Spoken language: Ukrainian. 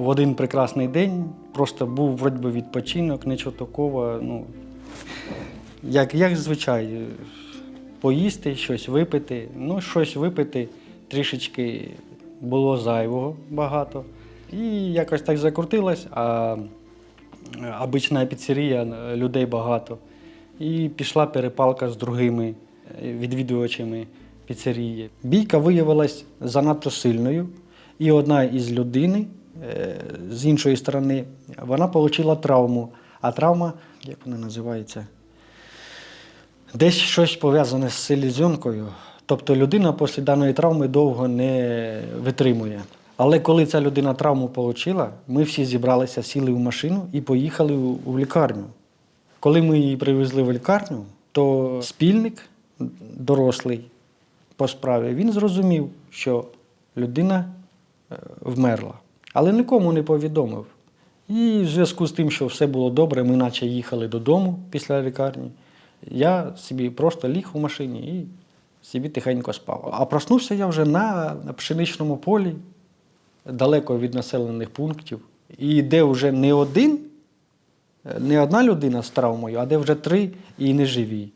в один прекрасний день просто був вроді би відпочинок, нічого такого. Ну, як, як звичай, поїсти, щось випити. Ну, щось випити трішечки було зайвого багато. І якось так закрутилось, а обична піцерія, людей багато. І пішла перепалка з другими е, відвідувачами піцерії. Бійка виявилась занадто сильною, і одна із людини е, з іншої сторони вона отримала травму. А травма, як вона називається? Десь щось пов'язане з селезенкою. Тобто людина після даної травми довго не витримує. Але коли ця людина травму отримала, ми всі зібралися, сіли в машину і поїхали у лікарню. Коли ми її привезли в лікарню, то спільник, дорослий по справі, він зрозумів, що людина е, вмерла, але нікому не повідомив. І в зв'язку з тим, що все було добре, ми наче їхали додому після лікарні. Я собі просто ліг у машині і собі тихенько спав. А проснувся я вже на пшеничному полі, далеко від населених пунктів, і де вже не один, не одна людина з травмою, а де вже три і неживі.